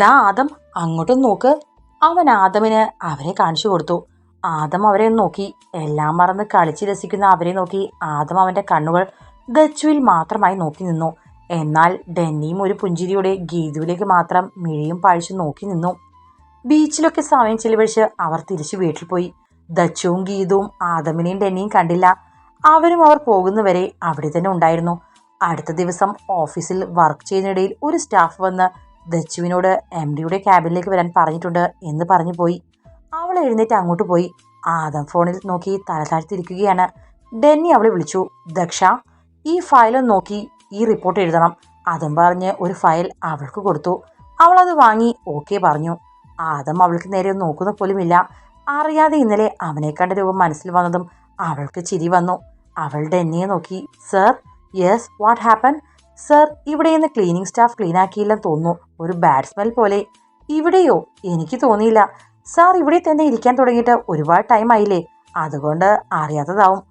ഡാ ആദം അങ്ങോട്ടും നോക്ക്. അവൻ ആദമിന് അവരെ കാണിച്ചു കൊടുത്തു. ആദം അവരെ നോക്കി. എല്ലാം മറന്ന് കളിച്ച് രസിക്കുന്ന അവരെ നോക്കി. ആദം അവന്റെ കണ്ണുകൾ ദച്ചുവിൽ മാത്രമായി നോക്കി നിന്നു. എന്നാൽ ഡെന്നിയും ഒരു പുഞ്ചിരിയുടെ ഗീതുവിലേക്ക് മാത്രം മിഴിയും പാഴിച്ചു നോക്കി നിന്നു. ബീച്ചിലൊക്കെ സമയം ചെലവഴിച്ച് അവർ തിരിച്ചു വീട്ടിൽ പോയി. ദച്ചുവും ഗീതുവും ആദമിനെയും ഡെന്നിയും കണ്ടില്ല. അവരും അവർ പോകുന്നവരെ അവിടെ തന്നെ ഉണ്ടായിരുന്നു. അടുത്ത ദിവസം ഓഫീസിൽ വർക്ക് ചെയ്യുന്നതിനിടയിൽ ഒരു സ്റ്റാഫ് വന്ന് ദച്ചുവിനോട് എം ഡിയുടെ ക്യാബിനിലേക്ക് വരാൻ പറഞ്ഞിട്ടുണ്ട് എന്ന് പറഞ്ഞു പോയി. അവൾ എഴുന്നേറ്റ് അങ്ങോട്ട് പോയി. ആദം ഫോണിൽ നോക്കി തല താഴ്ത്തിരിക്കുകയാണ് ഡെന്നി അവളെ വിളിച്ചു. ദക്ഷ ഈ ഫയലും നോക്കി ഈ റിപ്പോർട്ട് എഴുതണം. അതും പറഞ്ഞ് ഒരു ഫയൽ അവൾക്ക് കൊടുത്തു. അവൾ അത് വാങ്ങി ഓക്കെ പറഞ്ഞു. ആദം അവൾക്ക് നേരെ നോക്കുന്ന പോലുമില്ല അറിയാതെ ഇന്നലെ അവനെ കണ്ട രൂപം മനസ്സിൽ വന്നതും അവൾക്ക് ചിരി വന്നു. അവൾ ഡെന്നിയെ നോക്കി. Sir yes what happen? Sir ഇവിടെ നിന്ന് ക്ലീനിങ് സ്റ്റാഫ് ക്ലീൻ ആക്കിയില്ലെന്ന് തോന്നുന്നു. ഒരു ബാഡ് സ്മെൽ പോലെ. ഇവിടെയോ? എനിക്ക് തോന്നിയില്ല. സാർ ഇവിടെ തന്നെ ഇരിക്കാൻ തുടങ്ങിയിട്ട് ഒരുപാട് ടൈം ആയില്ലേ? അതുകൊണ്ട് അറിയാത്തതാവും.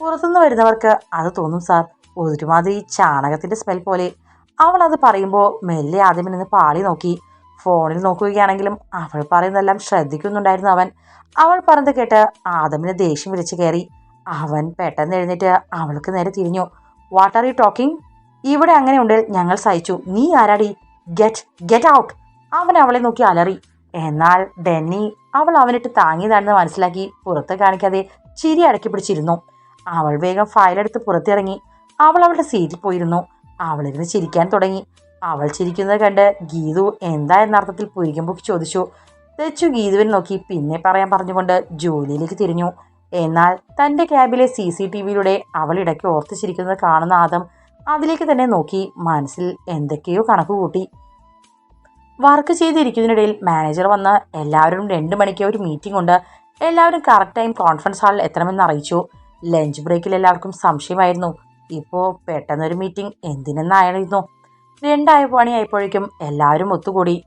പുറത്തുനിന്ന് വരുന്നവർക്ക് അത് തോന്നും സാർ. ഒരുമാതിരി ചാണകത്തിന്റെ സ്മെൽ പോലെ. അവൾ അത് പറയുമ്പോൾ മെല്ലെ ആദ്യം നിന്ന് പാളി നോക്കി. ഫോണിൽ നോക്കുകയാണെങ്കിലും അവൾ പറയുന്നതെല്ലാം ശ്രദ്ധിക്കുന്നുണ്ടായിരുന്നു അവൻ. അവൾ പറഞ്ഞത് കേട്ട് ആദമിന് ദേഷ്യം വിളിച്ചു കയറി. അവൻ പെട്ടെന്ന് എഴുന്നേറ്റ് അവൾക്ക് നേരെ തിരിഞ്ഞു. വാട്ട് ആർ യു ടോക്കിംഗ് ഇവിടെ അങ്ങനെ ഉണ്ടെങ്കിൽ ഞങ്ങൾ സഹിച്ചു. നീ ആരാടി? ഗെറ്റ് ഗെറ്റ് ഔട്ട് അവൻ അവളെ നോക്കി അലറി. എന്നാൽ ഡെന്നി അവൾ അവനിട്ട് താങ്ങിയതാണെന്ന് മനസ്സിലാക്കി പുറത്ത് കാണിക്കാതെ ചിരി അടക്കി പിടിച്ചിരുന്നു. അവൾ വേഗം ഫയലെടുത്ത് പുറത്തിറങ്ങി. അവൾ അവളുടെ സീറ്റിൽ പോയിരുന്നു. അവളിരുന്ന് ചിരിക്കാൻ തുടങ്ങി. അവൾ ചിരിക്കുന്നത് കണ്ട് ഗീതു എന്താ എന്ന അർത്ഥത്തിൽ പുരികം പൊക്കി ചോദിച്ചു. തെച്ചു ഗീതുവിനെ നോക്കി പിന്നെ പറയാൻ പറഞ്ഞുകൊണ്ട് ജോലിയിലേക്ക് തിരിഞ്ഞു. എന്നാൽ തന്റെ ക്യാബിലെ സി സി ടി വിയിലൂടെ അവൾ ഇടയ്ക്ക് ഓർത്ത് ചിരിക്കുന്നത് കാണുന്ന ആദം അതിലേക്ക് തന്നെ നോക്കി മനസ്സിൽ എന്തൊക്കെയോ കണക്ക് കൂട്ടി. വർക്ക് ചെയ്തിരിക്കുന്നതിനിടയിൽ മാനേജർ വന്ന് എല്ലാവരും രണ്ട് മണിക്ക് ഒരു മീറ്റിംഗ് ഉണ്ട്. എല്ലാവരും കറക്റ്റ് ടൈം കോൺഫറൻസ് ഹാളിൽ എത്തണമെന്ന് അറിയിച്ചു. ലഞ്ച് ബ്രേക്കിൽ എല്ലാവർക്കും സംശയമായിരുന്നു. ഇപ്പോൾ പെട്ടെന്നൊരു മീറ്റിംഗ് എന്തിനെന്നായിരുന്നു രണ്ടായ പണിയായപ്പോഴേക്കും എല്ലാവരും ഒത്തുകൂടി.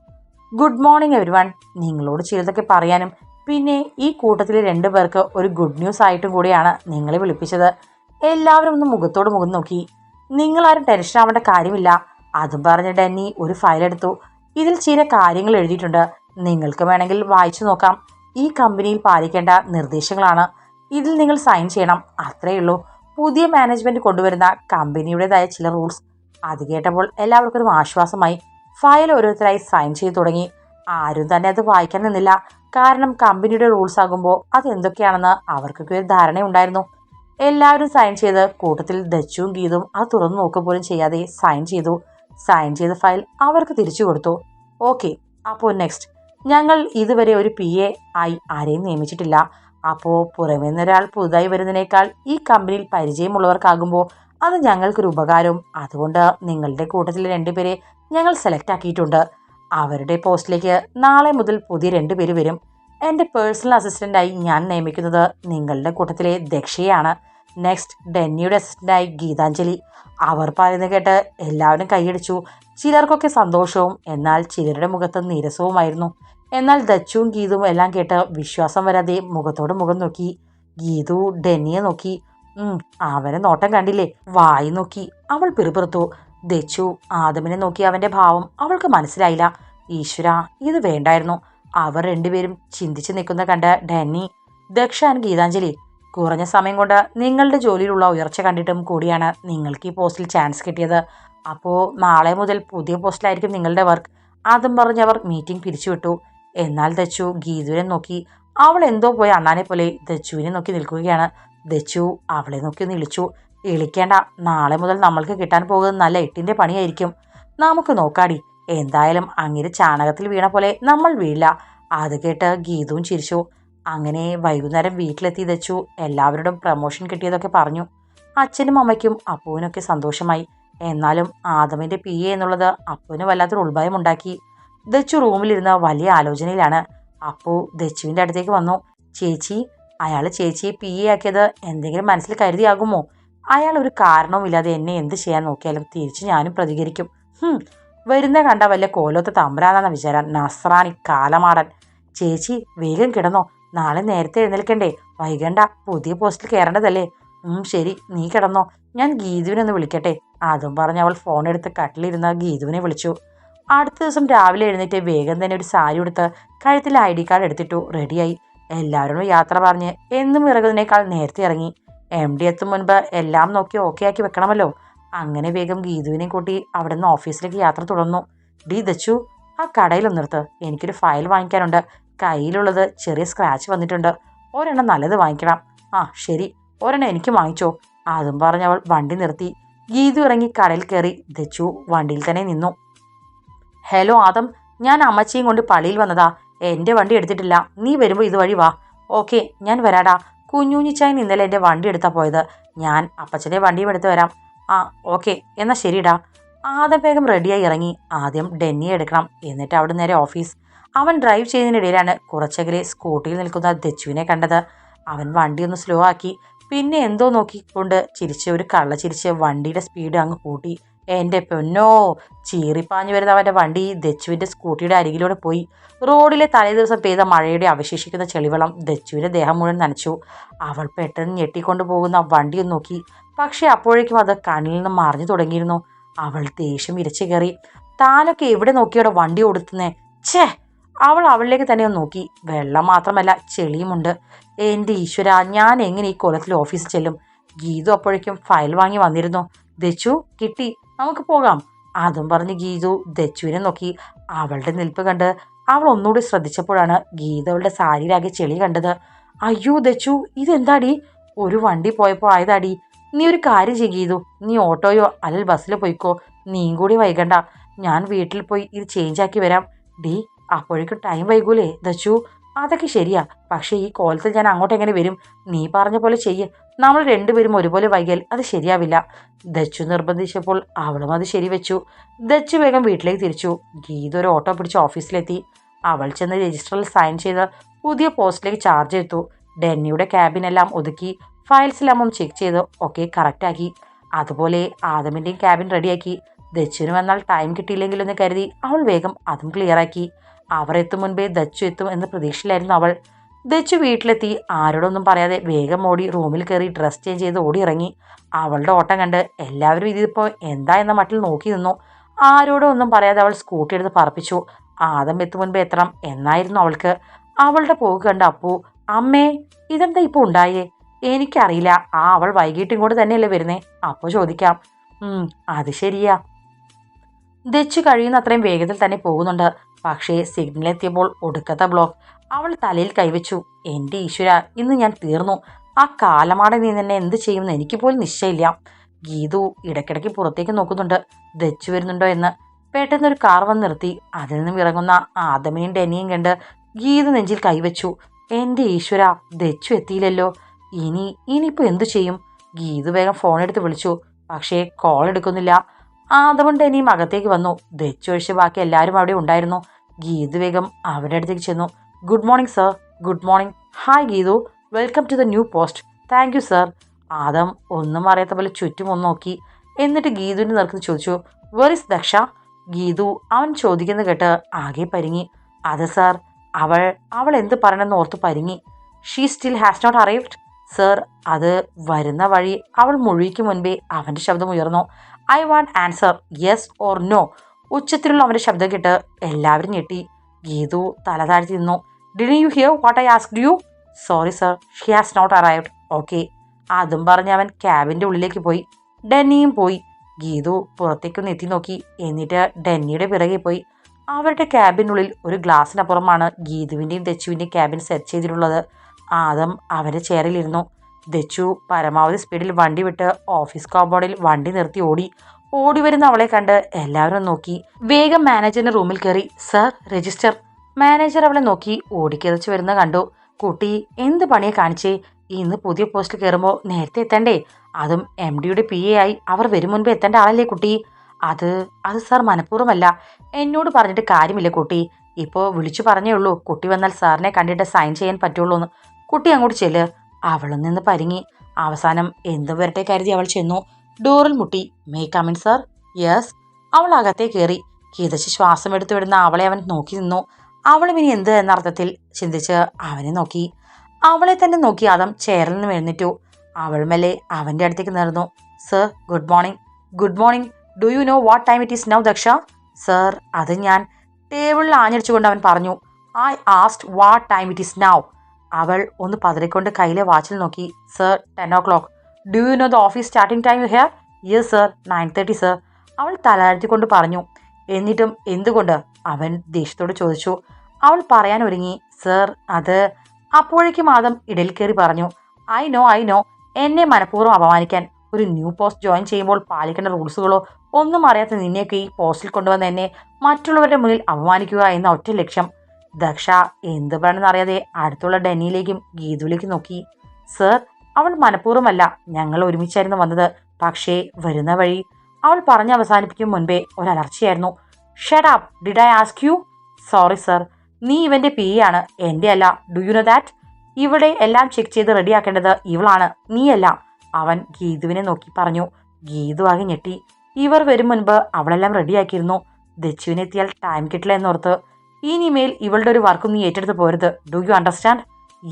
ഗുഡ് മോർണിംഗ് എവരി വൺ നിങ്ങളോട് ചിലതൊക്കെ പറയാനും. പിന്നെ ഈ കൂട്ടത്തിലെ രണ്ടു പേർക്ക് ഒരു ഗുഡ് ന്യൂസ് ആയിട്ടും കൂടിയാണ് നിങ്ങളെ വിളിപ്പിച്ചത്. എല്ലാവരും ഒന്ന് മുഖത്തോട് മുഖം നോക്കി. നിങ്ങളാരും ടെൻഷൻ ആവേണ്ട കാര്യമില്ല. അതും പറഞ്ഞ് ഡെന്നി ഒരു ഫയൽ എടുത്തു. ഇതിൽ ചില കാര്യങ്ങൾ എഴുതിയിട്ടുണ്ട്. നിങ്ങൾക്ക് വേണമെങ്കിൽ വായിച്ചു നോക്കാം. ഈ കമ്പനിയിൽ പാലിക്കേണ്ട നിർദ്ദേശങ്ങളാണ്. ഇതിൽ നിങ്ങൾ സൈൻ ചെയ്യണം. അത്രയേ ഉള്ളൂ. പുതിയ മാനേജ്മെന്റ് കൊണ്ടുവരുന്ന കമ്പനിയുടേതായ ചില റൂൾസ് അത് കേട്ടപ്പോൾ എല്ലാവർക്കും ഒരു ആശ്വാസമായി. ഫയൽ ഓരോരുത്തരായി സൈൻ ചെയ്തു തുടങ്ങി. ആരും തന്നെ അത് വായിക്കാൻ നിന്നില്ല. കാരണം കമ്പനിയുടെ റൂൾസ് ആകുമ്പോൾ അത് എന്തൊക്കെയാണെന്ന് അവർക്കൊക്കെ ഒരു ധാരണയുണ്ടായിരുന്നു. എല്ലാവരും സൈൻ ചെയ്ത് കൂട്ടത്തിൽ ദച്ചുവും ഗീതും അത് തുറന്നു നോക്കുക പോലും ചെയ്യാതെ സൈൻ ചെയ്തു. സൈൻ ചെയ്ത ഫയൽ അവർക്ക് തിരിച്ചു കൊടുത്തു. ഓക്കെ അപ്പോൾ നെക്സ്റ്റ് ഞങ്ങൾ ഇതുവരെ ഒരു പി എ ആയി ആരെയും നിയമിച്ചിട്ടില്ല. അപ്പോൾ പുറമേ നിന്നൊരാൾ പുതുതായി വരുന്നതിനേക്കാൾ ഈ കമ്പനിയിൽ പരിചയമുള്ളവർക്കാകുമ്പോൾ അത് ഞങ്ങൾക്കൊരു ഉപകാരവും അതുകൊണ്ട് നിങ്ങളുടെ കൂട്ടത്തിൽ രണ്ടുപേരെ ഞങ്ങൾ സെലക്ട് ആക്കിയിട്ടുണ്ട്. അവരുടെ പോസ്റ്റിലേക്ക് നാളെ മുതൽ പുതിയ രണ്ടുപേര് വരും. എന്റെ പേഴ്സണൽ അസിസ്റ്റന്റായി ഞാൻ നിയമിക്കുന്നത് നിങ്ങളുടെ കൂട്ടത്തിലെ ദക്ഷയാണ്. നെക്സ്റ്റ് ഡെന്നിയുടെ അസിസ്റ്റന്റായി ഗീതാഞ്ജലി. അവർ പറയുന്നത് കേട്ട് എല്ലാവരും കൈയടിച്ചു. ചിലർക്കൊക്കെ സന്തോഷവും എന്നാൽ ചിലരുടെ മുഖത്ത് നീരസവുമായിരുന്നു. എന്നാൽ ദച്ചുവും ഗീതും എല്ലാം കേട്ട് വിശ്വാസം വരാതെ മുഖത്തോട് മുഖം നോക്കി. ഗീതു ഡെന്നിയെ നോക്കി. അവനെ നോട്ടം കണ്ടില്ലേ? വായി നോക്കി. അവൾ പിറുപിറുത്തു. ദച്ചു ആദമിനെ നോക്കി അവന്റെ ഭാവം അവൾക്ക് മനസ്സിലായില്ല. ഈശ്വര ഇത് വേണ്ടായിരുന്നു. അവർ രണ്ടുപേരും ചിന്തിച്ചു നിൽക്കുന്ന കണ്ട ഡാനി ദക്ഷ ഗീതാഞ്ജലി കുറഞ്ഞ സമയം കൊണ്ട് നിങ്ങളുടെ ജോലിയിലുള്ള ഉയർച്ച കണ്ടിട്ടും കൂടിയാണ് നിങ്ങൾക്ക് ഈ പോസ്റ്റിൽ ചാൻസ് കിട്ടിയത്. അപ്പോൾ നാളെ മുതൽ പുതിയ പോസ്റ്റിലായിരിക്കും നിങ്ങളുടെ വർക്ക് അതും പറഞ്ഞ് അവർ മീറ്റിംഗ് പിരിച്ചുവിട്ടു. എന്നാൽ ദച്ചു ഗീതുവിനെ നോക്കി അവൾ എന്തോ പോയി അണ്ണാനെ പോലെ ദച്ചുവിനെ നോക്കി നിൽക്കുകയാണ്. ദച്ചു അവളെ നോക്കി ഒന്ന് ഇളിച്ചു. ഇളിക്കേണ്ട നാളെ മുതൽ നമ്മൾക്ക് കിട്ടാൻ പോകുന്നത് നല്ല എട്ടിന്റെ പണിയായിരിക്കും. നമുക്ക് നോക്കാടി എന്തായാലും അങ്ങനെ ചാണകത്തിൽ വീണ പോലെ നമ്മൾ വീഴില്ല. അത് കേട്ട് ഗീതവും ചിരിച്ചു. അങ്ങനെ വൈകുന്നേരം വീട്ടിലെത്തി ദച്ചു എല്ലാവരോടും പ്രമോഷൻ കിട്ടിയതൊക്കെ പറഞ്ഞു. അച്ഛനും അമ്മയ്ക്കും അപ്പുവിനൊക്കെ സന്തോഷമായി. എന്നാലും ആദമിന്റെ പി എ എന്നുള്ളത് അപ്പുവിന് വല്ലാത്തൊരു ഉൾഭയം ഉണ്ടാക്കി. ദച്ചു റൂമിലിരുന്ന വലിയ ആലോചനയിലാണ്. അപ്പു ദച്ചുവിന്റെ അടുത്തേക്ക് വന്നു. ചേച്ചി അയാൾ ചേച്ചിയെ പി എ ആക്കിയത് എന്തെങ്കിലും മനസ്സിൽ കരുതിയാകുമോ? അയാൾ ഒരു കാരണവുമില്ലാതെ എന്നെ എന്ത് ചെയ്യാൻ നോക്കിയാലും തിരിച്ച് ഞാനും പ്രതികരിക്കും. വരുന്ന കണ്ട വല്ല കോലത്ത് തമ്പ്രാന്നാന്ന വിചാരം. നസ്രാണി കാലമാടൻ. ചേച്ചി വേഗം കിടന്നോ? നാളെ നേരത്തെ എഴുന്നേൽക്കണ്ടേ? വൈകണ്ട പുതിയ പോസ്റ്റിൽ കയറേണ്ടതല്ലേ ഉം ശരി നീ കിടന്നോ. ഞാൻ ഗീതുവിനെ ഒന്ന് വിളിക്കട്ടെ. അതും പറഞ്ഞ് അവൾ ഫോൺ എടുത്ത് കട്ടിലിരുന്ന ഗീതുവിനെ വിളിച്ചു. അടുത്ത ദിവസം രാവിലെ എഴുന്നേറ്റ് വേഗം തന്നെ ഒരു സാരി എടുത്ത് കഴുത്തിൽ ഐ ഡി കാർഡ് എടുത്തിട്ടു. റെഡിയായി. എല്ലാവരും യാത്ര പറഞ്ഞ് എന്നും ഇറങ്ങുന്നതിനേക്കാൾ നേരത്തെ ഇറങ്ങി. എം ഡി എത്തും മുൻപ് എല്ലാം നോക്കി ഓക്കെ ആക്കി വെക്കണമല്ലോ. അങ്ങനെ വേഗം ഗീതുവിനെ കൂട്ടി അവിടെ നിന്ന് ഓഫീസിലേക്ക് യാത്ര തുടർന്നു. ഡി ദച്ചു ആ കടയിൽ കടയിലൊന്നിർത്ത് എനിക്കൊരു ഫയൽ വാങ്ങിക്കാനുണ്ട്. കയ്യിലുള്ളത് ചെറിയ സ്ക്രാച്ച് വന്നിട്ടുണ്ട്. ഒരെണ്ണം നല്ലത് വാങ്ങിക്കണം. ആ ശരി. ഒരെണ്ണം എനിക്ക് വാങ്ങിച്ചോ. അതും പറഞ്ഞവൾ വണ്ടി നിർത്തി. ഗീതു ഇറങ്ങി കടയിൽ കയറി. ദച്ചു വണ്ടിയിൽ തന്നെ നിന്നു. ഹലോ ആദം. ഞാൻ അമ്മച്ചിയും കൊണ്ട് പള്ളിയിൽ വന്നതാ. എന്റെ വണ്ടി എടുത്തിട്ടില്ല. നീ വരുമ്പോൾ ഇതുവഴി വാ. ഓക്കെ ഞാൻ വരാടാ. കുഞ്ഞുഞ്ഞിച്ചായൻ ഇന്നലെ എന്റെ വണ്ടി എടുത്താ പോയത്. ഞാൻ അപ്പച്ചന്റെ വണ്ടിയും എടുത്ത് വരാം. ആ ഓക്കെ എന്നാൽ ശരിടാ ആദം വേഗം റെഡിയായി ഇറങ്ങി. ആദ്യം ഡെന്നി എടുക്കണം. എന്നിട്ട് അവിടെ നേരെ ഓഫീസ് അവൻ ഡ്രൈവ് ചെയ്യുന്നതിനിടയിലാണ് കുറച്ചകലെ സ്കൂട്ടിയിൽ നിൽക്കുന്ന ദച്ചുവിനെ കണ്ടത്. അവൻ വണ്ടി ഒന്ന് സ്ലോ ആക്കി. പിന്നെ എന്തോ നോക്കിക്കൊണ്ട് ചിരിച്ച് ഒരു കള്ള ചിരിച്ച് വണ്ടിയുടെ സ്പീഡ് അങ്ങ് കൂട്ടി. എന്റെ പൊന്നോ ചീറിപ്പാഞ്ഞു വരുന്ന അവന്റെ വണ്ടി ദച്ചുവിന്റെ സ്കൂട്ടിയുടെ അരികിലൂടെ പോയി. റോഡിലെ തലേ ദിവസം പെയ്ത മഴയുടെ അവശേഷിക്കുന്ന ചെളിവെള്ളം ദച്ചുവിന്റെ ദേഹം മുഴുവൻ നനച്ചു. അവൾ പെട്ടെന്ന് ഞെട്ടിക്കൊണ്ടു പോകുന്ന വണ്ടിയും നോക്കി. പക്ഷേ അപ്പോഴേക്കും അത് കണ്ണിൽ നിന്ന് മറിഞ്ഞു തുടങ്ങിയിരുന്നു. അവൾ ദേഷ്യം ഇരച്ചു കയറി. താനൊക്കെ എവിടെ നോക്കിയോടെ വണ്ടി ഓടുത്തുന്നേ? ഛേ! അവൾ അവളിലേക്ക് തന്നെ നോക്കി. വെള്ളം മാത്രമല്ല ചെളിയുമുണ്ട്. എന്റെ ഈശ്വര ഞാൻ എങ്ങനെ ഈ കൊലത്തിൽ ഓഫീസിൽ ചെല്ലും? ഗീതു അപ്പോഴേക്കും ഫയൽ വാങ്ങി വന്നിരുന്നു. ദച്ചു കിട്ടി. നമുക്ക് പോകാം. അതും പറഞ്ഞ് ഗീതു ദച്ചുവിനെ നോക്കി. അവളുടെ നിൽപ്പ് കണ്ട് അവൾ ഒന്നുകൂടി ശ്രദ്ധിച്ചപ്പോഴാണ് ഗീത അവളുടെ സാരിയിലാകെ ചെളി കണ്ടത്. അയ്യോ ദച്ചു ഇതെന്താടി? ഒരു വണ്ടി പോയപ്പോൾ ആയതാടി. നീ ഒരു കാര്യം ചെയ്യ് ഗീതു. നീ ഓട്ടോയോ അല്ലെങ്കിൽ ബസ്സിൽ പോയിക്കോ. നീ കൂടി വൈകണ്ട. ഞാൻ വീട്ടിൽ പോയി ഇത് ചേഞ്ച് ആക്കി വരാം. ഡി അപ്പോഴേക്കും ടൈം വൈകൂലേ ദച്ചു. അതൊക്കെ ശരിയാ. പക്ഷേ ഈ കോലത്തിൽ ഞാൻ അങ്ങോട്ട് എങ്ങനെ വരും? നീ പറഞ്ഞ പോലെ ചെയ്യ്. നമ്മൾ രണ്ടുപേരും ഒരുപോലെ വൈകിയാൽ അത് ശരിയാവില്ല. ദച്ചു നിർബന്ധിച്ചപ്പോൾ അവളും അത് ശരിവെച്ചു. ദച്ചു വേഗം വീട്ടിലേക്ക് തിരിച്ചു. ഗീത ഒരു ഓട്ടോ പിടിച്ച് ഓഫീസിലെത്തി. അവൾ ചെന്ന് രജിസ്റ്ററിൽ സൈൻ ചെയ്ത് പുതിയ പോസ്റ്റിലേക്ക് ചാർജ് എടുത്തു. ഡെന്നിയുടെ ക്യാബിനെല്ലാം ഒതുക്കി ഫയൽസെല്ലാം ഒന്ന് ചെക്ക് ചെയ്ത് ഒക്കെ കറക്റ്റാക്കി. അതുപോലെ ആദമിന്റെയും ക്യാബിൻ റെഡിയാക്കി. ദച്ചുവിന് വന്നാൽ ടൈം കിട്ടിയില്ലെങ്കിലെന്ന് കരുതി അവൾ വേഗം അതും ക്ലിയറാക്കി. അവർ എത്തും മുൻപേ ദച്ചു എത്തും എന്ന പ്രതീക്ഷയിലായിരുന്നു അവൾ. ദച്ചു വീട്ടിലെത്തി ആരോടൊന്നും പറയാതെ വേഗം ഓടി റൂമിൽ കയറി ഡ്രസ് ചേഞ്ച് ചെയ്ത് ഓടി ഇറങ്ങി അവളുടെ ഓട്ടം കണ്ട് എല്ലാവരും ഇതിപ്പോൾ എന്താ എന്ന മട്ടിൽ നോക്കി നിന്നു. ആരോടും ഒന്നും പറയാതെ അവൾ സ്കൂട്ടി എടുത്ത് പറപ്പിച്ചു ആദം എത്തും മുൻപ് എത്തണം എന്നായിരുന്നു അവൾക്ക്. അവളുടെ പോക്ക് കണ്ട അപ്പു അമ്മേ ഇതെന്താ ഇപ്പോൾ ഉണ്ടായേ? എനിക്കറിയില്ല. ആ അവൾ വൈകിട്ട് ഇങ്ങോട്ട് തന്നെയല്ലേ വരുന്നേ? അപ്പോൾ ചോദിക്കാം. അത് ശരിയാ. ദച്ചു കഴിയുന്ന അത്രയും വേഗത്തിൽ തന്നെ പോകുന്നുണ്ട്. പക്ഷേ സിഗ്നലെത്തിയപ്പോൾ ഒടുക്കത്തെ ബ്ലോക്ക്. അവൾ തലയിൽ കൈവച്ചു. എന്റെ ഈശ്വര ഇന്ന് ഞാൻ തീർന്നു. ആ കാലമാടെ നീ നിന്നെ എന്ത് ചെയ്യുമെന്ന് എനിക്ക് പോലും നിശ്ചയമില്ല. ഗീതു ഇടയ്ക്കിടയ്ക്ക് പുറത്തേക്ക് നോക്കുന്നുണ്ട്. ദച്ചു വരുന്നുണ്ടോ എന്ന്. പെട്ടെന്നൊരു കാർ വന്ന് നിർത്തി. അതിൽ നിന്നും ഇറങ്ങുന്ന ആദമിനെയും ഡെനിയും കണ്ട് ഗീതു നെഞ്ചിൽ കൈവച്ചു. എന്റെ ഈശ്വര ദച്ചു എത്തിയില്ലല്ലോ. ഇനി ഇനിയിപ്പോൾ എന്തു ചെയ്യും? ഗീതു വേഗം ഫോൺ എടുത്ത് വിളിച്ചു. പക്ഷേ കോൾ എടുക്കുന്നില്ല. ആദമും ഡെനിയും അകത്തേക്ക് വന്നു. ദച്ചു ഒഴിച്ച് ബാക്കി എല്ലാവരും അവിടെ ഉണ്ടായിരുന്നു. ഗീതു വേഗം അവരുടെ അടുത്തേക്ക് ചെന്നു. Good morning sir good morning hi Geethu. Welcome to the new post thank you sir Adam ഒന്നും അറിയാത്ത പോലെ ചുറ്റും ഒന്ന് നോക്കി. എന്നിട്ട് ഗീതുവിന്റെ നിറക്കുന്ന ചോദിച്ചു വെർ ഇസ് ദക്ഷ? ഗീതു അവൻ ചോദിക്കുന്നത് കേട്ട് ആകെ പരിങ്ങി. അതെ സർ അവൾ അവൾ എന്ത് പറയണമെന്ന് ഓർത്ത് പരിങ്ങി. She still has not arrived sir അത് വരുന്ന വഴി അവൾ മൊഴിക്ക് മുൻപേ അവന്റെ ശബ്ദം ഉയർന്നു. I want answer yes or no ഉച്ചത്തിലുള്ള അവന്റെ ശബ്ദം കേട്ട് എല്ലാവരും ഞെട്ടി. ഗീതു തല താഴ്ത്തി നിന്നു. Did you hear what I ask you sorry sir she has not arrived okay അതും പറഞ്ഞ് അവൻ ക്യാബിന്റെ ഉള്ളിലേക്ക് പോയി. ഡെന്നിയും പോയി. ഗീതു പുറത്തേക്കൊന്ന് എത്തി നോക്കി. എന്നിട്ട് ഡെന്നിയുടെ പിറകെ പോയി. അവരുടെ ക്യാബിനുള്ളിൽ ഒരു ഗ്ലാസ്സിനപ്പുറമാണ് ഗീതുവിന്റെയും ദച്ചുവിന്റെയും ക്യാബിൻ സെർച്ച് ചെയ്തിട്ടുള്ളത്. ആദം അവരെ ചെയറിലിരുന്നു ദച്ചു പരമാവധി സ്പീഡിൽ വണ്ടി വിട്ട് ഓഫീസ് കോമ്പൗണ്ടിൽ വണ്ടി നിർത്തി ഓടി. ഓടി വരുന്ന അവളെ കണ്ട് എല്ലാവരും നോക്കി. വേഗം മാനേജറിന്റെ റൂമിൽ കയറി. Sir register. മാനേജർ അവളെ നോക്കി ഓടിക്കതച്ചു വരുന്ന കണ്ടു. കുട്ടി എന്ത് പണിയെ കാണിച്ചേ? ഇന്ന് പുതിയ പോസ്റ്റിൽ കയറുമ്പോൾ നേരത്തെ എത്തണ്ടേ? അതും എം ഡിയുടെ പി എ ആയി അവർ വരും മുൻപ് എത്തേണ്ട ആളല്ലേ കുട്ടി? അത് അത് സർ മനഃപൂർവമല്ല. എന്നോട് പറഞ്ഞിട്ട് കാര്യമില്ല കുട്ടി. ഇപ്പോൾ വിളിച്ചു പറഞ്ഞേ ഉള്ളൂ. കുട്ടി വന്നാൽ സാറിനെ കണ്ടിട്ട് സൈൻ ചെയ്യാൻ പറ്റുള്ളൂ എന്ന്. കുട്ടി അങ്ങോട്ട് ചെല്ല്. അവളിൽ നിന്ന് പരിങ്ങി. അവസാനം എന്ത് വരട്ടെ കരുതി അവൾ ചെന്നു. ഡോറിൽ മുട്ടി മേ കമിൻ സർ യെസ് അവൾ അകത്തേ കയറി കീതച്ച് ശ്വാസം എടുത്തു വിടുന്ന അവളെ അവൻ നോക്കി നിന്നു. അവളും ഇനി എന്ത് എന്നർത്ഥത്തിൽ ചിന്തിച്ച് അവനെ നോക്കി. അവളെ തന്നെ നോക്കി അതം ചെയറിൽ നിന്ന് എഴുന്നേറ്റു. അവൾ മെല്ലെ അവന്റെ അടുത്തേക്ക് നേർന്നു. Sir good morning good morning do you know what time it is now Daksha sir അത് ഞാൻ ടേബിളിൽ ആഞ്ഞടിച്ചുകൊണ്ട് അവൻ പറഞ്ഞു. I asked what time it is now അവൾ ഒന്ന് പതറിക്കൊണ്ട് കയ്യിലെ വാച്ചിൽ നോക്കി. Sir ten o'clock do you know the office starting time here yes sir nine thirty sir അവൾ തലാഴ്ത്തിക്കൊണ്ട് പറഞ്ഞു. എന്നിട്ടും എന്തുകൊണ്ട്? അവൻ ദേഷ്യത്തോട് ചോദിച്ചു. അവൾ പറയാൻ ഒരുങ്ങി. സർ അത് അപ്പോഴേക്കും ആദം ഇടയിൽ കയറി പറഞ്ഞു. ഐ നോ ഐ നോ എന്നെ മനഃപൂർവം അപമാനിക്കാൻ ഒരു ന്യൂ പോസ്റ്റ് ജോയിൻ ചെയ്യുമ്പോൾ പാലിക്കേണ്ട റൂൾസുകളോ ഒന്നും അറിയാത്ത നിന്നെയൊക്കെ ഈ പോസ്റ്റിൽ കൊണ്ടുവന്ന് എന്നെ മറ്റുള്ളവരുടെ മുന്നിൽ അപമാനിക്കുക എന്ന ഒറ്റ ലക്ഷ്യം. ദക്ഷ എന്ത് പറയണമെന്നറിയാതെ അടുത്തുള്ള ഡെന്നിയിലേക്കും ഗീതുവിലേക്കും നോക്കി. സർ അവൾ മനഃപൂർവമല്ല. ഞങ്ങൾ ഒരുമിച്ചായിരുന്നു വന്നത്. പക്ഷേ വരുന്ന വഴി. അവൾ പറഞ്ഞ് അവസാനിപ്പിക്കും മുൻപേ ഒരു അലർച്ചയായിരുന്നു. Shut up did I ask you sorry sir നീ ഇവന്റെ പി ആണ്. എന്റെ അല്ല. ഡു യു നോ ദാറ്റ് ഇവിടെ എല്ലാം ചെക്ക് ചെയ്ത് റെഡിയാക്കേണ്ടത് ഇവളാണ്. നീയല്ല. അവൻ ഗീതുവിനെ നോക്കി പറഞ്ഞു. ഗീതു ആകെ ഞെട്ടി. ഇവർ വരും മുൻപ് അവളെല്ലാം റെഡിയാക്കിയിരുന്നു. ദച്ചുവിനെത്തിയാൽ ടൈം കിട്ടില്ല എന്നോർത്ത്. ഇനിമേൽ ഇവളുടെ ഒരു വർക്കും നീ ഏറ്റെടുത്ത് പോരുത്. Do you understand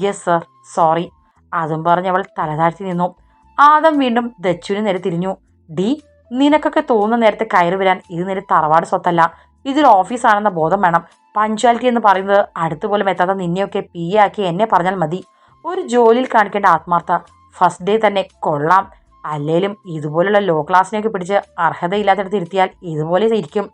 yes sir sorry അതും പറഞ്ഞ് അവൾ തലതാഴ്ത്തി നിന്നു. ആദം വീണ്ടും ദച്ചുവിന് നേരെ തിരിഞ്ഞു. ഡി നിനക്കൊക്കെ തോന്നുന്ന നേരത്തെ കയറി വരാൻ ഇത് നേരെ തറവാട് സ്വത്തല്ല. ഇതൊരു ഓഫീസാണെന്ന ബോധം വേണം. പഞ്ച്വാലിറ്റി എന്ന് പറയുന്നത് അടുത്ത് പോലും എത്താത്ത നിന്നെയൊക്കെ പി ആക്കി എന്നെ പറഞ്ഞാൽ മതി. ഒരു ജോലിയിൽ കാണിക്കേണ്ട ആത്മാർത്ഥ. ഫസ്റ്റ് ഡേ തന്നെ കൊള്ളാം. അല്ലേലും ഇതുപോലുള്ള ലോ ക്ലാസ്സിനെയൊക്കെ പിടിച്ച് അർഹതയില്ലാത്തടത്ത് ഇരുത്തിയാൽ ഇതുപോലെ ഇരിക്കും.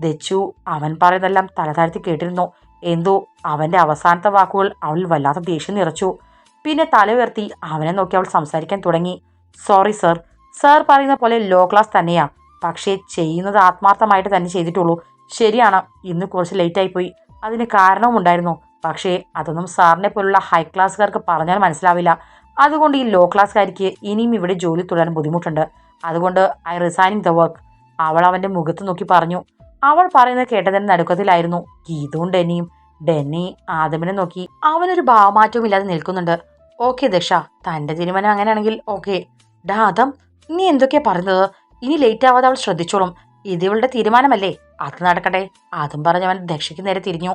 ദച്ചു അവൻ പറയുന്നതെല്ലാം തലതാഴ്ത്തി കേട്ടിരുന്നു. എന്തോ അവന്റെ അവസാനത്തെ വാക്കുകൾ അവളിൽ വല്ലാത്ത ദേഷ്യം നിറച്ചു. പിന്നെ തല ഉയർത്തി അവനെ നോക്കി അവൾ സംസാരിക്കാൻ തുടങ്ങി. സോറി സർ സർ പറയുന്ന പോലെ ലോ ക്ലാസ് തന്നെയാ. പക്ഷേ ചെയ്യുന്നത് ആത്മാർത്ഥമായിട്ട് തന്നെ ചെയ്തിട്ടുള്ളൂ. ശരിയാണ്. ഇന്ന് കുറച്ച് ലേറ്റായി പോയി അതിന് കാരണവും ഉണ്ടായിരുന്നു. പക്ഷേ അതൊന്നും സാറിനെ പോലുള്ള ഹൈ ക്ലാസ്സുകാർക്ക് പറഞ്ഞാൽ മനസ്സിലാവില്ല. അതുകൊണ്ട് ഈ ലോ ക്ലാസ്സുകാരിക്ക് ഇനിയും ഇവിടെ ജോലി തുടരാൻ ബുദ്ധിമുട്ടുണ്ട്. അതുകൊണ്ട് ഐ റിസൈനിങ് ദ വർക്ക് അവൾ അവന്റെ മുഖത്ത് നോക്കി പറഞ്ഞു. അവൾ പറയുന്നത് കേട്ടതിന് നടുക്കത്തിലായിരുന്നു. ഗീതവും ഡെന്നിയും ഡെന്നി ആദമിനെ നോക്കി അവനൊരു ഭാവമാറ്റവും ഇല്ലാതെ നിൽക്കുന്നുണ്ട്. ഓക്കെ ദക്ഷ തന്റെ തീരുമാനം അങ്ങനെയാണെങ്കിൽ ഓക്കെ. ഡാ ആദം നീ എന്തൊക്കെയാ പറഞ്ഞത് ഇനി ലേറ്റ് ആവാതെ അവൾ ശ്രദ്ധിച്ചോളും. ഇത് ഇവളുടെ തീരുമാനമല്ലേ? അത് നടക്കട്ടെ. അതും അവൻ ദക്ഷയ്ക്ക് നേരെ തിരിഞ്ഞു.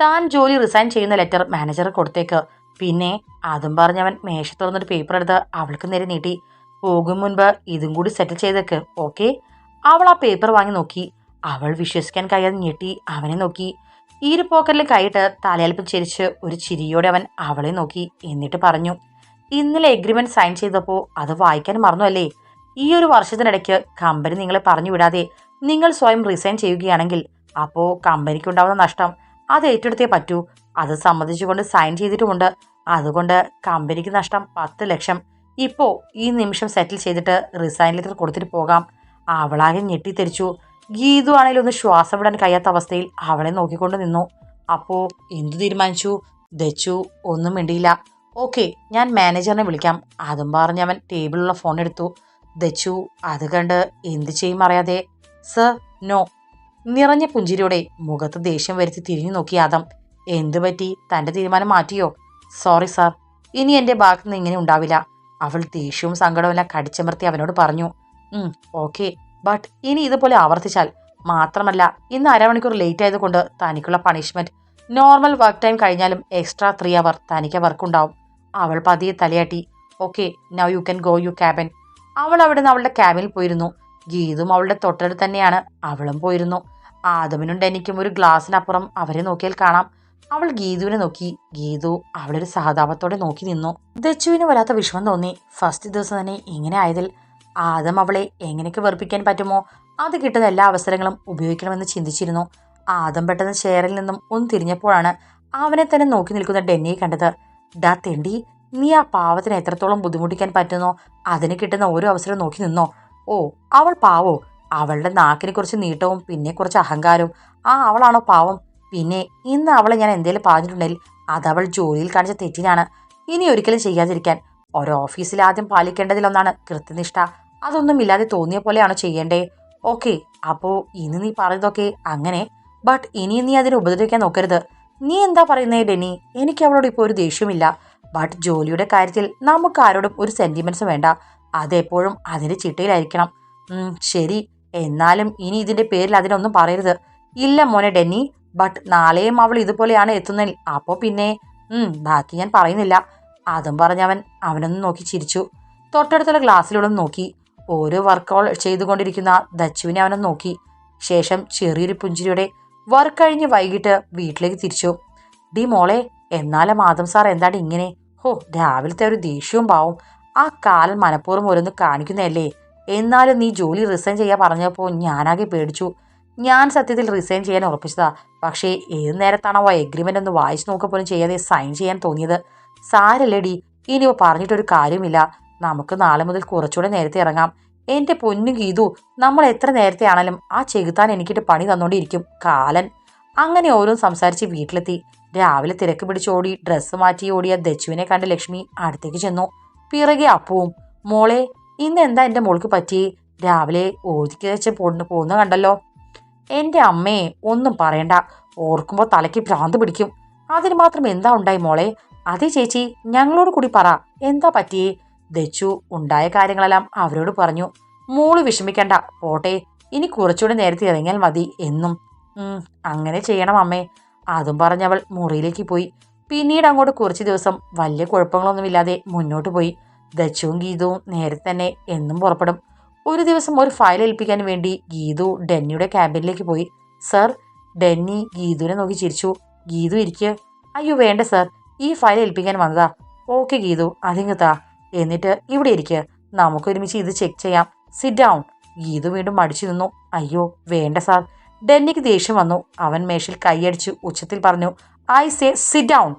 താൻ ജോലി റിസൈൻ ചെയ്യുന്ന ലെറ്റർ മാനേജർ കൊടുത്തേക്ക്. പിന്നെ അതും പറഞ്ഞവൻ മേശ തുറന്നൊരു പേപ്പർ എടുത്ത് അവൾക്ക് നേരെ നീട്ടി. പോകും മുൻപ് ഇതും കൂടി സെറ്റിൽ ചെയ്തേക്ക്. ഓക്കെ? അവൾ ആ പേപ്പർ വാങ്ങി നോക്കി. അവൾ വിശ്വസിക്കാൻ കഴിയാതെ ഞെട്ടി അവനെ നോക്കി. ഈരു പോക്കറ്റിൽ കൈയിട്ട് തലയൽപ്പം ചിരിച്ച് ഒരു ചിരിയോടെ അവൻ അവളെ നോക്കി എന്നിട്ട് പറഞ്ഞു ഇന്നലെ എഗ്രിമെന്റ് സൈൻ ചെയ്തപ്പോൾ അത് വായിക്കാൻ മറന്നു അല്ലേ ഈ ഒരു വർഷത്തിനിടയ്ക്ക് കമ്പനി നിങ്ങളെ പറഞ്ഞു വിടാതെ നിങ്ങൾ സ്വയം റിസൈൻ ചെയ്യുകയാണെങ്കിൽ അപ്പോൾ കമ്പനിക്ക് കമ്പനിക്കുണ്ടാവുന്ന നഷ്ടം അത് ഏറ്റെടുത്തേ പറ്റൂ. അത് സംബന്ധിച്ചുകൊണ്ട് സൈൻ ചെയ്തിട്ടുമുണ്ട്. അതുകൊണ്ട് കമ്പനിക്ക് നഷ്ടം പത്ത് ലക്ഷം. ഇപ്പോൾ ഈ നിമിഷം സെറ്റിൽ ചെയ്തിട്ട് റിസൈൻ ലെറ്റർ കൊടുത്തിട്ട് പോകാം. അവളാകെ ഞെട്ടിത്തെരിച്ചു. ഗീതു ആണെങ്കിലും ഒന്ന് ശ്വാസം വിടാൻ കഴിയാത്ത അവസ്ഥയിൽ അവളെ നോക്കിക്കൊണ്ട് നിന്നു. അപ്പോൾ എന്തു തീരുമാനിച്ചു? ദച്ചു ഒന്നും മിണ്ടിയില്ല. ഓക്കെ ഞാൻ മാനേജറിനെ വിളിക്കാം. അതും പറഞ്ഞ് അവൻ ടേബിളിലുള്ള ഫോൺ എടുത്തു. ദച്ചു അത് കണ്ട് എന്ത് ചെയ്യും അറിയാതെ? Sir no. നിറഞ്ഞ പുഞ്ചിരിയോടെ മുഖത്ത് ദേഷ്യം വരുത്തി തിരിഞ്ഞു നോക്കി ആദം. എന്തു പറ്റി? തന്റെ തീരുമാനം മാറ്റിയോ? Sorry sir. ഇനി എന്റെ ഭാഗത്തുനിന്ന് ഇങ്ങനെ ഉണ്ടാവില്ല. അവൾ ദേഷ്യവും സങ്കടവും എല്ലാം കടിച്ചമർത്തി അവനോട് പറഞ്ഞു. ഓക്കെ. ബട്ട് ഇനി ഇതുപോലെ ആവർത്തിച്ചാൽ മാത്രമല്ല ഇന്ന് അരമണിക്കൂർ ലേറ്റ് ആയതുകൊണ്ട് തനിക്കുള്ള പണിഷ്മെന്റ് നോർമൽ വർക്ക് ടൈം കഴിഞ്ഞാലും എക്സ്ട്രാ ത്രീ അവർ തനിക്ക് വർക്ക് ഉണ്ടാവും. അവൾ പതിയെ തലയാട്ടി okay now you can go you cabin അവൾ അവിടെ നിന്ന് അവളുടെ ക്യാബിനിൽ പോയിരുന്നു. ഗീതും അവളുടെ തൊട്ടടുത്ത് തന്നെയാണ് അവളും പോയിരുന്നു. ആദമിനും ഡെനിക്കും ഒരു ഗ്ലാസ്സിനപ്പുറം അവരെ നോക്കിയാൽ കാണാം. അവൾ ഗീതുവിനെ നോക്കി. ഗീതു അവളൊരു സഹതാപത്തോടെ നോക്കി നിന്നു. ദച്ചുവിന് വല്ലാത്ത വിഷമം തോന്നി. ഫസ്റ്റ് ദിവസം തന്നെ ഇങ്ങനെ ആയതിൽ ആദം അവളെ എങ്ങനെയൊക്കെ വെറുപ്പിക്കാൻ പറ്റുമോ? അത് കിട്ടുന്ന എല്ലാ അവസരങ്ങളും ഉപയോഗിക്കണമെന്ന് ചിന്തിച്ചിരുന്നു. ആദം പെട്ടെന്ന് ചെയറിൽ നിന്നും ഒന്ന് തിരിഞ്ഞപ്പോഴാണ് അവനെ തന്നെ നോക്കി നിൽക്കുന്ന ഡെന്നിയെ കണ്ടത്. ഡാ തെണ്ടി നീ ആ പാവത്തിന് എത്രത്തോളം ബുദ്ധിമുട്ടിക്കാൻ പറ്റുന്നോ? അതിന് കിട്ടുന്ന ഓരോ അവസരം നോക്കി നിന്നോ? ഓ അവൾ പാവോ? അവളുടെ നാക്കിനെ കുറച്ച് നീട്ടവും പിന്നെ കുറച്ച് അഹങ്കാരവും. ആ അവളാണോ പാവം? പിന്നെ ഇന്ന് അവളെ ഞാൻ എന്തേലും പറഞ്ഞിട്ടുണ്ടെങ്കിൽ അതവൾ ജോലിയിൽ കാണിച്ച തെറ്റിനാണ്. ഇനി ഒരിക്കലും ചെയ്യാതിരിക്കാൻ ഒരു ഓഫീസിൽ ആദ്യം പാലിക്കേണ്ടതിലൊന്നാണ് കൃത്യനിഷ്ഠ. അതൊന്നും ഇല്ലാതെ തോന്നിയ പോലെയാണോ ചെയ്യേണ്ടേ? ഓക്കെ അപ്പോ ഇനി നീ പറയുന്നതൊക്കെ അങ്ങനെ. ബട്ട് ഇനി നീ അതിനെ ഉപദ്രവിക്കാൻ നോക്കരുത്. നീ എന്താ പറയുന്നേ ഡെനി എനിക്ക് അവളോട് ഇപ്പോൾ ഒരു ദേഷ്യമില്ല ബട്ട് ജോലിയുടെ കാര്യത്തിൽ നമുക്ക് ആരോടും ഒരു സെന്റിമെന്റ്സ് വേണ്ട. അതെപ്പോഴും അതിന്റെ ചിട്ടയിലായിരിക്കണം. ശരി. എന്നാലും ഇനി ഇതിന്റെ പേരിൽ അതിനൊന്നും പറയരുത്. ഇല്ല മോനെ ഡെന്നി ബട്ട് നാളെയും അവൾ ഇതുപോലെയാണ് എത്തുന്നതിൽ. അപ്പോൾ പിന്നെ? ബാക്കി ഞാൻ പറയുന്നില്ല. അതും പറഞ്ഞവൻ അവനൊന്ന് നോക്കി ചിരിച്ചു. തൊട്ടടുത്തുള്ള ഗ്ലാസ്സിലൂടെ നോക്കി. ഓരോ വർക്കൗട്ട് ചെയ്തുകൊണ്ടിരിക്കുന്ന ദച്ചുവിനെ അവനെ നോക്കി. ശേഷം ചെറിയൊരു പുഞ്ചിരിയുടെ വർക്ക് കഴിഞ്ഞ് വൈകിട്ട് വീട്ടിലേക്ക് തിരിച്ചു. ഡി മോളെ എന്നാലും മാധം സാർ എന്താണ് ഇങ്ങനെ? ഹോ രാവിലത്തെ ഒരു ദേഷ്യവും പാവും. ആ കാലൻ മനഃപൂർവം ഓരോന്ന് കാണിക്കുന്നതല്ലേ? എന്നാലും നീ ജോലി റിസൈൻ ചെയ്യാൻ പറഞ്ഞപ്പോൾ ഞാനാകെ പേടിച്ചു. ഞാൻ സത്യത്തിൽ റിസൈൻ ചെയ്യാൻ ഉറപ്പിച്ചതാ. പക്ഷേ ഏത് നേരത്താണോ ആ എഗ്രിമെന്റ് ഒന്ന് വായിച്ചു നോക്കുക പോലും ചെയ്യാതെ സൈൻ ചെയ്യാൻ തോന്നിയത്? സാരല്ലേടി ഇനിയിപ്പോൾ പറഞ്ഞിട്ടൊരു കാര്യമില്ല. നമുക്ക് നാളെ മുതൽ കുറച്ചുകൂടെ നേരത്തെ ഇറങ്ങാം. എന്റെ പൊന്നു ഗീതു നമ്മൾ എത്ര നേരത്തെ ആണെങ്കിലും ആ ചെകുത്താൻ എനിക്കിട്ട് പണി തന്നോണ്ടിരിക്കും കാലൻ. അങ്ങനെ ഓരോ സംസാരിച്ച് വീട്ടിലെത്തി. രാവിലെ തിരക്ക് പിടിച്ചോടി ഡ്രസ്സ് മാറ്റി ഓടിയ ദച്ചുവിനെ കണ്ട് ലക്ഷ്മി അടുത്തേക്ക് ചെന്നു. പിറകെ അപ്പവും മോളെ ഇന്ന് എന്താ എന്റെ മോൾക്ക് പറ്റി രാവിലെ ഓതിക്ക് വെച്ച് പോന്ന് പോകുന്ന കണ്ടല്ലോ. എന്റെ അമ്മയെ ഒന്നും പറയണ്ട. ഓർക്കുമ്പോൾ തലയ്ക്ക് ഭ്രാന്ത് പിടിക്കും. അതിന് മാത്രം എന്താ ഉണ്ടായി മോളെ? അതെ ചേച്ചി ഞങ്ങളോട് കൂടി പറ. എന്താ പറ്റിയേ? ദച്ചു ഉണ്ടായ കാര്യങ്ങളെല്ലാം അവരോട് പറഞ്ഞു. മോൾ വിഷമിക്കണ്ട പോട്ടെ. ഇനി കുറച്ചുകൂടി നേരത്തെ ഇറങ്ങിയാൽ മതി എന്നും. അങ്ങനെ ചെയ്യണം അമ്മേ. അതും പറഞ്ഞവൾ മുറിയിലേക്ക് പോയി. പിന്നീട് അങ്ങോട്ട് കുറച്ച് ദിവസം വലിയ കുഴപ്പങ്ങളൊന്നുമില്ലാതെ മുന്നോട്ട് പോയി. ദച്ചുവും ഗീതവും നേരത്തെ തന്നെ എന്നും പുറപ്പെടും. ഒരു ദിവസം ഒരു ഫയൽ ഏൽപ്പിക്കാൻ വേണ്ടി ഗീതു ഡെന്നിയുടെ ക്യാബിനിലേക്ക് പോയി. സർ ഡെന്നി ഗീതുവിനെ നോക്കി ചിരിച്ചു. ഗീതു ഇരിക്കുക അയ്യോ വേണ്ട സർ. ഈ ഫയൽ ഏൽപ്പിക്കാൻ വന്നതാ. ഓക്കെ ഗീതു അതിങ്ങ് താ എന്നിട്ട് ഇവിടെ ഇരിക്കുക നമുക്ക് ഒരുമിച്ച് ഇത് ചെക്ക് ചെയ്യാം. സിറ്റ് ഡൗൺ ഗീതു വീണ്ടും മടിച്ചു നിന്നു. അയ്യോ വേണ്ട സാർ. ഡെന്നിക്ക് ദേഷ്യം വന്നു. അവൻ മേശിൽ കൈയടിച്ച് ഉച്ചത്തിൽ പറഞ്ഞു ഐ സേ സിറ്റ് ഡൗൺ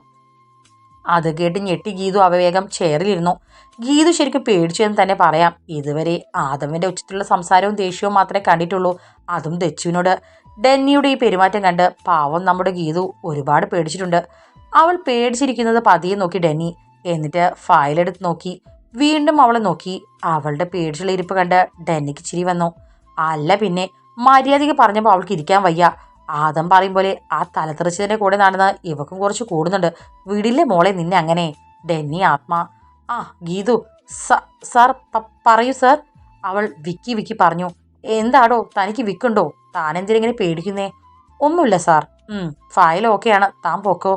അത് കേട്ട് ഞെട്ടി ഗീതു അവവേഗം ചെയറിലിരുന്നു. ഗീതു ശരിക്കും പേടിച്ചു എന്ന് തന്നെ പറയാം. ഇതുവരെ ആദവിന്റെ ഉച്ചത്തിലുള്ള സംസാരവും ദേഷ്യവും മാത്രമേ കണ്ടിട്ടുള്ളൂ. അതും ദച്ചുവിനോട്. ഡെന്നിയുടെ ഈ പെരുമാറ്റം കണ്ട് പാവം നമ്മുടെ ഗീതു ഒരുപാട് പേടിച്ചിട്ടുണ്ട്. അവൾ പേടിച്ചിരിക്കുന്നത് പതിയെ നോക്കി ഡെന്നി. എന്നിട്ട് ഫയലെടുത്ത് നോക്കി. വീണ്ടും അവളെ നോക്കി. അവളുടെ പേടിച്ചുള്ള ഇരിപ്പ് കണ്ട് ഡെന്നിക്ക് ചിരി വന്നു. അല്ല പിന്നെ മര്യാദയ്ക്ക് പറഞ്ഞപ്പോൾ അവൾക്ക് ഇരിക്കാൻ വയ്യ. ആദം പറയും പോലെ ആ തലതെറിച്ചതിന്റെ കൂടെ നടന്ന് ഇവക്കും കുറച്ച് കൂടുന്നുണ്ട്. വീടില്ലേ മോളെ നിന്നെ അങ്ങനെ? ഡെന്നി ആത്മാ. ആ ഗീതു സർ പറയൂ സാർ. അവൾ വിക്കി വിക്കി പറഞ്ഞു. എന്താടോ തനിക്ക് വിക്കുണ്ടോ? താനെന്തിനെങ്ങനെ പേടിക്കുന്നേ? ഒന്നുമില്ല സാർ. ഫയൽ ഓക്കെയാണ് താൻ പോക്കോ?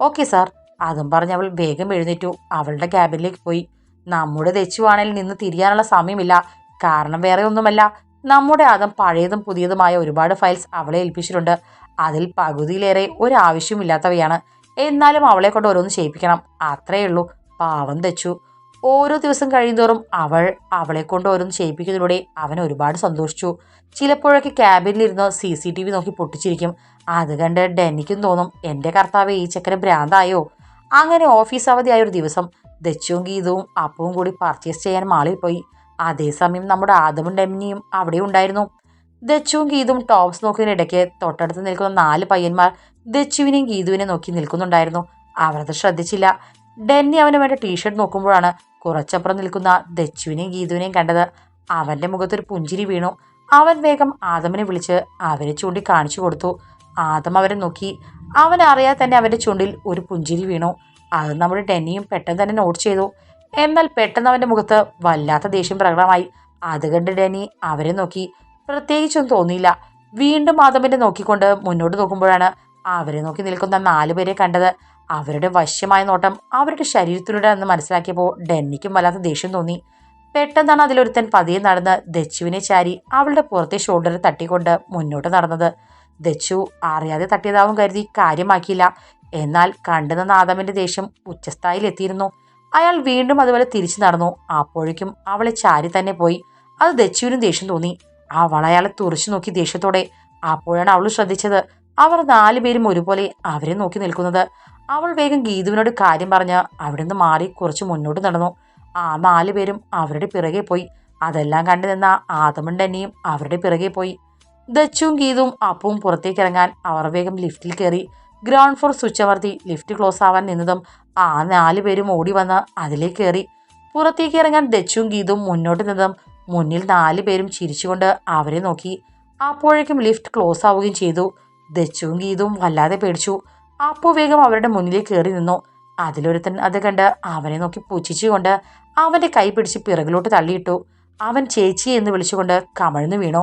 Okay sir. അതും പറഞ്ഞ് അവൾ വേഗം എഴുന്നേറ്റു. അവളുടെ ക്യാബിനിലേക്ക് പോയി. നമ്മുടെ തെച്ചുവാണേൽ നിന്ന് തിരിയാനുള്ള സമയമില്ല. കാരണം വേറെ ഒന്നുമല്ല. നമ്മുടെ ആദം പഴയതും പുതിയതുമായ ഒരുപാട് ഫയൽസ് അവളെ ഏൽപ്പിച്ചിട്ടുണ്ട്. അതിൽ പകുതിയിലേറെ ഒരാവശ്യമില്ലാത്തവയാണ്. എന്നാലും അവളെ കൊണ്ട് ഓരോന്ന് ചെയ്യിപ്പിക്കണം. അത്രയേ ഉള്ളൂ. പാവം തെച്ചു ഓരോ ദിവസം കഴിയുന്തോറും അവൾ അവളെ കൊണ്ട് ഓരോന്ന് ചെയ്യിപ്പിക്കുന്നതിലൂടെ അവൻ ഒരുപാട് സന്തോഷിച്ചു. ചിലപ്പോഴൊക്കെ ക്യാബിനിലിരുന്ന് സി സി ടി വി നോക്കി പൊട്ടിച്ചിരിക്കും. അത് കണ്ട് ഡെന്നിക്കും തോന്നും എന്റെ കർത്താവ് ഈ ചക്കര ഭ്രാന്തായോ? അങ്ങനെ ഓഫീസ് അവധിയായ ഒരു ദിവസം ദച്ചുവും ഗീതവും അപ്പവും കൂടി പർച്ചേസ് ചെയ്യാൻ മാളിൽ പോയി. അതേസമയം നമ്മുടെ ആദമും ഡെമിനിയും അവിടെ ഉണ്ടായിരുന്നു. ദച്ചുവും ഗീതും ടോപ്സ് നോക്കുന്നതിനിടയ്ക്ക് തൊട്ടടുത്ത് നിൽക്കുന്ന നാല് പയ്യന്മാർ ദച്ചുവിനെയും ഗീതുവിനെ നോക്കി നിൽക്കുന്നുണ്ടായിരുന്നു. അവരത് ശ്രദ്ധിച്ചില്ല. ഡെന്നി അവന് വേണ്ട ടീഷർട്ട് നോക്കുമ്പോഴാണ് കുറച്ചപ്പുറം നിൽക്കുന്ന ദച്ചുവിനെയും ഗീതുവിനെയും കണ്ടത്. അവന്റെ മുഖത്തൊരു പുഞ്ചിരി വീണു. അവൻ വേഗം ആദമിനെ വിളിച്ച് അവരെ ചൂണ്ടി കാണിച്ചു കൊടുത്തു. ആദം അവരെ നോക്കി. അവൻ അറിയാതെ തന്നെ അവന്റെ ചുണ്ടിൽ ഒരു പുഞ്ചിരി വീണു. അത് നമ്മുടെ ഡെന്നിയും പെട്ടെന്ന് തന്നെ നോട്ട് ചെയ്തു. എന്നാൽ പെട്ടെന്ന് അവന്റെ മുഖത്ത് വല്ലാത്ത ദേഷ്യം പ്രകടമായി. അത് കണ്ട് ഡെന്നി അവരെ നോക്കി. പ്രത്യേകിച്ചൊന്നും തോന്നിയില്ല. വീണ്ടും ആദമിനെ നോക്കിക്കൊണ്ട് മുന്നോട്ട് നോക്കുമ്പോഴാണ് അവരെ നോക്കി നിൽക്കുന്ന നാലുപേരെ കണ്ടത്. അവരുടെ വശ്യമായ നോട്ടം അവരുടെ ശരീരത്തിലൂടെ എന്ന് മനസ്സിലാക്കിയപ്പോൾ ഡെന്നിക്കും വല്ലാത്ത ദേഷ്യം തോന്നി. പെട്ടെന്നാണ് അതിലൊരുത്തൻ പതിയെ നടന്ന് ദച്ചുവിനെ ചാരി അവളുടെ പുറത്തെ ഷോൾഡറിൽ തട്ടിക്കൊണ്ട് മുന്നോട്ട് നടന്നത്. ദച്ചു അറിയാതെ തട്ടിയതാവും കരുതി കാര്യമാക്കിയില്ല. എന്നാൽ കണ്ടുന്ന നാദമിന്റെ ദേഷ്യം ഉച്ചസ്ഥായിൽ എത്തിയിരുന്നു. അയാൾ വീണ്ടും അതുപോലെ തിരിച്ചു നടന്നു. അപ്പോഴേക്കും അവളെ ചാരി തന്നെ പോയി. അത് ദച്ചുവിനും ദേഷ്യം തോന്നി. അവൾ അയാളെ തുറച്ചു നോക്കി ദേഷ്യത്തോടെ. അപ്പോഴാണ് അവൾ ശ്രദ്ധിച്ചത്. അവർ നാലുപേരും ഒരുപോലെ അവരെ നോക്കി നിൽക്കുന്നത്. അവൾ വേഗം ഗീതുവിനോട് കാര്യം പറഞ്ഞ് നിന്ന് മാറി കുറച്ച് മുന്നോട്ട് നടന്നു. ആ നാലുപേരും അവരുടെ പിറകെ പോയി. അതെല്ലാം കണ്ടു നിന്ന ആദമും ഡെന്നിയും അവരുടെ പിറകെ പോയി. ദച്ചുവും ഗീതുവും അപ്പവും പുറത്തേക്ക് ഇറങ്ങാൻ അവർ വേഗം ലിഫ്റ്റിൽ കയറി. ഗ്രൗണ്ട് ഫ്ലോർ സ്വിച്ച് അമർത്തി ലിഫ്റ്റ് ക്ലോസ് ആവാൻ നിന്നതും ആ നാല് പേരും ഓടി വന്ന് അതിലേക്ക് കയറി. പുറത്തേക്ക് ഇറങ്ങാൻ ദച്ചുവും ഗീതും മുന്നോട്ട് നിന്നതും മുന്നിൽ നാല് പേരും ചിരിച്ചുകൊണ്ട് അവരെ നോക്കി. അപ്പോഴേക്കും ലിഫ്റ്റ് ക്ലോസ് ആവുകയും ചെയ്തു. ദച്ചുവും ഗീതും വല്ലാതെ പേടിച്ചു. അപ്പു വേഗം അവരുടെ മുന്നിലേക്ക് കയറി നിന്നു. അതിലൊരുത്തൻ അത് കണ്ട് അവനെ നോക്കി പുച്ഛിച്ചുകൊണ്ട് അവന്റെ കൈ പിടിച്ച് പിറകിലോട്ട് തള്ളിയിട്ടു. അവൻ ചേച്ചി എന്ന് വിളിച്ചുകൊണ്ട് കമഴ്ന്നു വീണു.